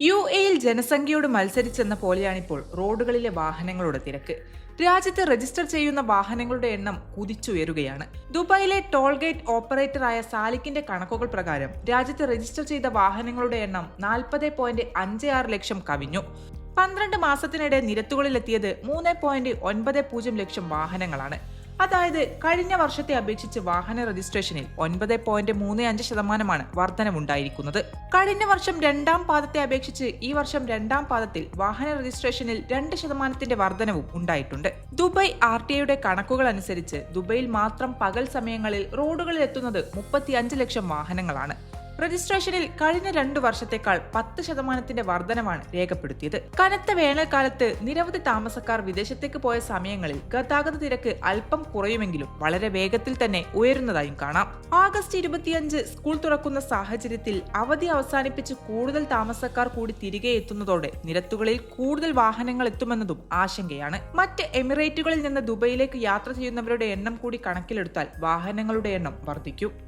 U എയിൽ ജനസംഖ്യയോട് മത്സരിച്ചെന്ന പോലെയാണിപ്പോൾ റോഡുകളിലെ വാഹനങ്ങളുടെ തിരക്ക്. രാജ്യത്ത് രജിസ്റ്റർ ചെയ്യുന്ന വാഹനങ്ങളുടെ എണ്ണം കുതിച്ചുയരുകയാണ്. ദുബായിലെ ടോൾഗേറ്റ് ഓപ്പറേറ്ററായ സാലിക്കിന്റെ കണക്കുകൾ പ്രകാരം രാജ്യത്ത് രജിസ്റ്റർ ചെയ്ത വാഹനങ്ങളുടെ എണ്ണം നാൽപ്പത് പോയിന്റ് അഞ്ച് ആറ് ലക്ഷം കവിഞ്ഞു. പന്ത്രണ്ട് മാസത്തിനിടെ നിരത്തുകളിലെത്തിയത് മൂന്ന് പോയിന്റ് ഒൻപത് പൂജ്യം ലക്ഷം വാഹനങ്ങളാണ്. അതായത് കഴിഞ്ഞ വർഷത്തെ അപേക്ഷിച്ച് വാഹന രജിസ്ട്രേഷനിൽ ഒൻപത് പോയിന്റ് മൂന്ന് അഞ്ച് ശതമാനമാണ് വർധനവുണ്ടായിരിക്കുന്നത്. കഴിഞ്ഞ വർഷം രണ്ടാം പാദത്തെ അപേക്ഷിച്ച് ഈ വർഷം രണ്ടാം പാദത്തിൽ വാഹന രജിസ്ട്രേഷനിൽ രണ്ട് ശതമാനത്തിന്റെ വർധനവും ഉണ്ടായിട്ടുണ്ട്. ദുബായ് ആർ ടി ഐയുടെ കണക്കുകൾ അനുസരിച്ച് ദുബൈയിൽ മാത്രം പകൽ സമയങ്ങളിൽ റോഡുകളിൽ എത്തുന്നത് മുപ്പത്തിയഞ്ച് ലക്ഷം വാഹനങ്ങളാണ്. രജിസ്ട്രേഷനിൽ കഴിഞ്ഞ രണ്ടു വർഷത്തേക്കാൾ പത്ത് ശതമാനത്തിന്റെ വർധനമാണ് രേഖപ്പെടുത്തിയത്. കനത്ത വേനൽക്കാലത്ത് നിരവധി താമസക്കാർ വിദേശത്തേക്ക് പോയ സമയങ്ങളിൽ ഗതാഗത തിരക്ക് അല്പം കുറയുമെങ്കിലും വളരെ വേഗത്തിൽ തന്നെ ഉയരുന്നതായും കാണാം. ആഗസ്റ്റ് ഇരുപത്തിയഞ്ച് സ്കൂൾ തുറക്കുന്ന സാഹചര്യത്തിൽ അവധി അവസാനിപ്പിച്ച് കൂടുതൽ താമസക്കാർ കൂടി തിരികെ എത്തുന്നതോടെ നിരത്തുകളിൽ കൂടുതൽ വാഹനങ്ങൾ എത്തുമെന്നതും ആശങ്കയാണ്. മറ്റ് എമിറേറ്റുകളിൽ നിന്ന് ദുബൈയിലേക്ക് യാത്ര ചെയ്യുന്നവരുടെ എണ്ണം കൂടി കണക്കിലെടുത്താൽ വാഹനങ്ങളുടെ എണ്ണം വർദ്ധിക്കും.